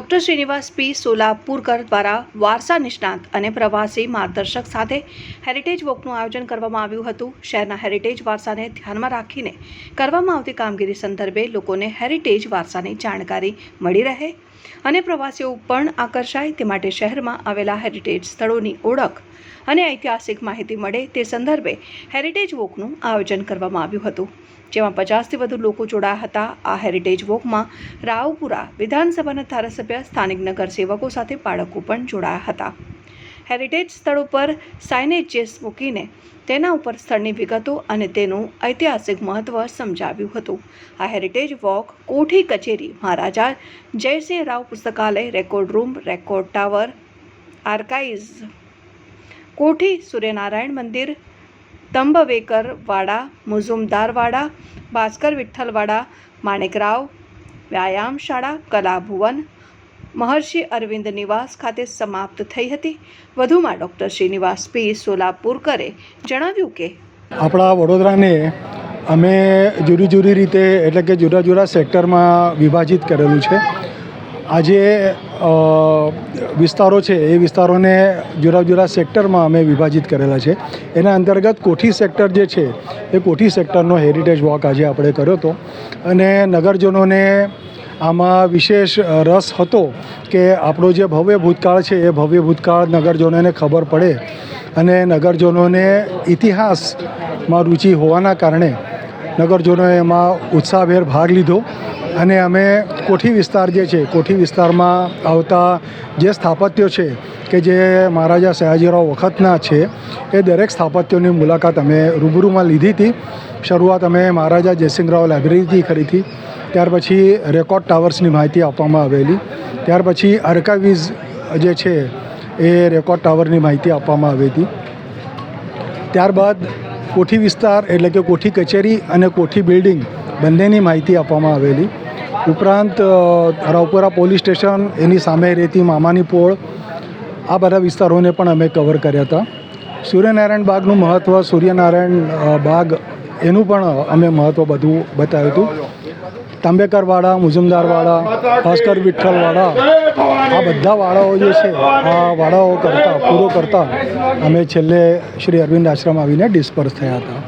Doctor Srinivasa પી. સોલાપુરકર દ્વારા વારસા નિષ્ણાત અને પ્રવાસી માર્ગદર્શક સાથે હેરિટેજ વોકનું આયોજન કરવામાં આવ્યું હતું. શહેરના હેરિટેજ વારસાને ધ્યાનમાં રાખીને કરવામાં આવતી કામગીરી સંદર્ભે લોકોને હેરિટેજ વારસાની જાણકારી મળી રહે અને પ્રવાસીઓ પણ આકર્ષાય તે માટે શહેરમાં આવેલા હેરિટેજ સ્થળોની ઓળખ અને ઐતિહાસિક માહિતી મળે તે સંદર્ભે હેરિટેજ વોકનું આયોજન કરવામાં આવ્યું હતું. જેમાં પચાસથી વધુ લોકો જોડાયા હતા. આ હેરિટેજ વોકમાં રાવપુરા વિધાનસભાના ધારાસભ્ય, સ્થાનિક નગરસેવકો સાથે બાળકો પણ જોડાયા હતા. હેરિટેજ સ્થળો પર સાઇનેજીસ મૂકીને તેના ઉપર સ્થળની વિગતો અને તેનું ઐતિહાસિક મહત્વ સમજાવ્યું હતું. આ હેરિટેજ વોક કોઠી કચેરી મહારાજા જયસિંહ રાવ પુસ્તકાલય, record room, record tower archives કોઠી સૂર્યનારાયણ મંદિર તંબવેકર વાડા મુઝુમદારવાડા ભાસ્કર વિઠ્ઠલવાડા માણેકરાવ વ્યાયામ શાળા કલાભુવન મહર્ષિ અરવિંદ નિવાસ ખાતે સમાપ્ત થઈ હતી. વધુમાં ડૉક્ટર શ્રીનિવાસ પી. સોલાપુરકરે જણાવ્યું કે આપણા વડોદરાને અમે જુદી જુદી રીતે એટલે કે જુદા જુદા સેક્ટરમાં વિભાજિત કરેલું છે. આજે વિસ્તારો છે, એ વિસ્તારોને જુદા જુદા સેક્ટરમાં અમે વિભાજિત કરેલા છે. એના અંતર્ગત કોઠી સેક્ટર જે છે, એ કોઠી સેક્ટરનો હેરિટેજ વોક આજે આપણે કર્યો હતો. અને નગરજનોને આમાં વિશેષ રસ હતો કે આપણો જે ભવ્ય ભૂતકાળ છે, એ ભવ્ય ભૂતકાળ નગરજનોને ખબર પડે. અને નગરજનોને ઇતિહાસમાં રુચિ હોવાના કારણે નગરજનોએ એમાં ઉત્સાહભેર ભાગ લીધો. અને અમે કોઠી વિસ્તાર જે છે, કોઠી વિસ્તારમાં આવતા જે સ્થાપત્યો છે, કે જે મહારાજા સયાજીરાવ વખતના છે, એ દરેક સ્થાપત્યોની મુલાકાત અમે રૂબરૂમાં લીધી હતી. શરૂઆત અમે મહારાજા જયસિંહરાવ લાઇબ્રેરીથી કરી હતી. ત્યાર પછી રેકોર્ડ ટાવર્સની માહિતી આપવામાં આવેલી. ત્યાર પછી અર્કાવીઝ જે છે, એ રેકોર્ડ ટાવરની માહિતી આપવામાં આવી હતી. ત્યારબાદ કોઠી વિસ્તાર એટલે કે કોઠી કચેરી અને કોઠી બિલ્ડિંગ બંનેની માહિતી આપવામાં આવેલી. ઉપરાંત રાવપુરા પોલીસ સ્ટેશન, એની સામે રહેતી મામાની પોળ, આ બધા વિસ્તારોને પણ અમે કવર કર્યા હતા. સૂર્યનારાયણ બાગનું મહત્ત્વ સૂર્યનારાયણ બાગ, એનું પણ અમે મહત્ત્વ બધું બતાવ્યું હતું. તાંબેકરવાડા, મુજુમદારવાડા, ભાસ્કર વિઠ્ઠલવાડા, આ બધા વાડાઓ જે છે, આ વાડાઓ કરતાં, પૂરો કરતાં અમે છેલ્લે શ્રી અરવિંદ આશ્રમ આવીને ડિસ્પર્સ થયા હતા.